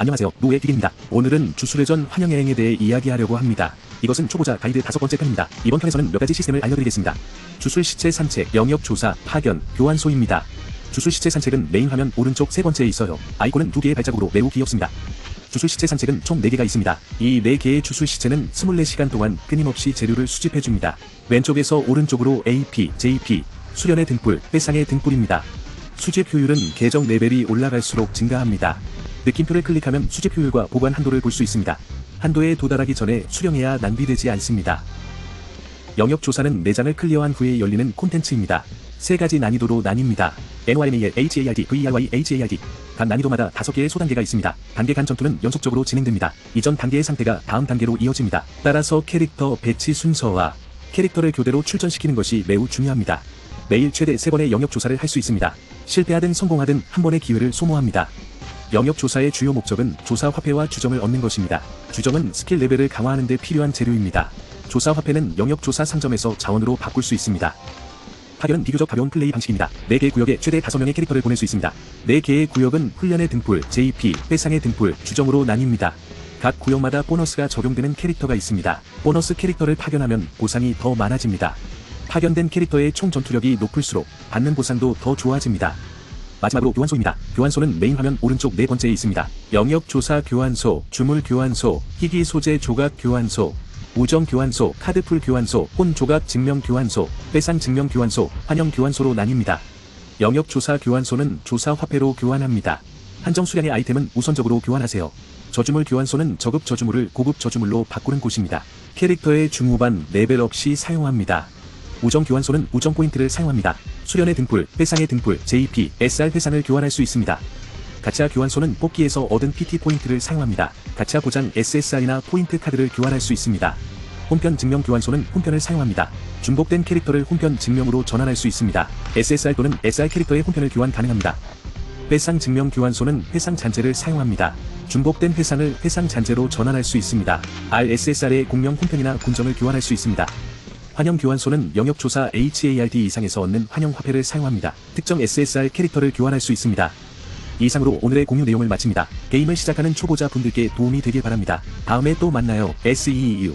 안녕하세요. 노예 픽입니다. 오늘은 주술회전 환영여행에 대해 이야기하려고 합니다. 이것은 초보자 가이드 다섯 번째 편입니다. 이번 편에서는 몇 가지 시스템을 알려드리겠습니다. 주술 시체 산책, 영역 조사, 파견, 교환소입니다. 주술 시체 산책은 메인 화면 오른쪽 세 번째에 있어요. 아이콘은 두 개의 발자국으로 매우 귀엽습니다. 주술 시체 산책은 총 4개가 있습니다. 이 4개의 주술 시체는 24시간 동안 끊임없이 재료를 수집해줍니다. 왼쪽에서 오른쪽으로 AP, JP, 수련의 등불, 회상의 등불입니다. 수집 효율은 계정 레벨이 올라갈수록 증가합니다. 느낌표를 클릭하면 수집 효율과 보관 한도를 볼 수 있습니다. 한도에 도달하기 전에 수령해야 낭비되지 않습니다. 영역 조사는 내장을 클리어한 후에 열리는 콘텐츠입니다. 세 가지 난이도로 나뉩니다. NYMAL, HARD, VRY, HARD. 간 난이도마다 다섯 개의 소단계가 있습니다. 단계 간 전투는 연속적으로 진행됩니다. 이전 단계의 상태가 다음 단계로 이어집니다. 따라서 캐릭터 배치 순서와 캐릭터를 교대로 출전시키는 것이 매우 중요합니다. 매일 최대 3번의 영역 조사를 할 수 있습니다. 실패하든 성공하든 한 번의 기회를 소모합니다. 영역 조사의 주요 목적은 조사 화폐와 주점을 얻는 것입니다. 주점은 스킬 레벨을 강화하는 데 필요한 재료입니다. 조사 화폐는 영역 조사 상점에서 자원으로 바꿀 수 있습니다. 파견은 비교적 가벼운 플레이 방식입니다. 4개 구역에 최대 5명의 캐릭터를 보낼 수 있습니다. 4개의 구역은 훈련의 등불, JP, 회상의 등불, 주점으로 나뉩니다. 각 구역마다 보너스가 적용되는 캐릭터가 있습니다. 보너스 캐릭터를 파견하면 보상이 더 많아집니다. 파견된 캐릭터의 총 전투력이 높을수록 받는 보상도 더 좋아집니다. 마지막으로 교환소입니다. 교환소는 메인 화면 오른쪽 네 번째에 있습니다. 영역 조사 교환소, 주물 교환소, 희귀 소재 조각 교환소, 우정 교환소, 카드풀 교환소, 혼 조각 증명 교환소, 회상 증명 교환소, 환영 교환소로 나뉩니다. 영역 조사 교환소는 조사 화폐로 교환합니다. 한정 수량의 아이템은 우선적으로 교환하세요. 저주물 교환소는 저급 저주물을 고급 저주물로 바꾸는 곳입니다. 캐릭터의 중후반 레벨업 시 사용합니다. 우정 교환소는 우정 포인트를 사용합니다. 수련의 등불, 회상의 등불, JP, SR 회상을 교환할 수 있습니다. 가차 교환소는 뽑기에서 얻은 PT 포인트를 사용합니다. 가차 보장 SSR이나 포인트 카드를 교환할 수 있습니다. 혼편 증명 교환소는 혼편을 사용합니다. 중복된 캐릭터를 혼편 증명으로 전환할 수 있습니다. SSR 또는 SR 캐릭터의 혼편을 교환 가능합니다. 회상 증명 교환소는 회상 잔재를 사용합니다. 중복된 회상을 회상 잔재로 전환할 수 있습니다. RSSR의 공명 혼편이나 군정을 교환할 수 있습니다. 환영 교환소는 영역 조사 HARD 이상에서 얻는 환영 화폐를 사용합니다. 특정 SSR 캐릭터를 교환할 수 있습니다. 이상으로 오늘의 공유 내용을 마칩니다. 게임을 시작하는 초보자 분들께 도움이 되길 바랍니다. 다음에 또 만나요. SEU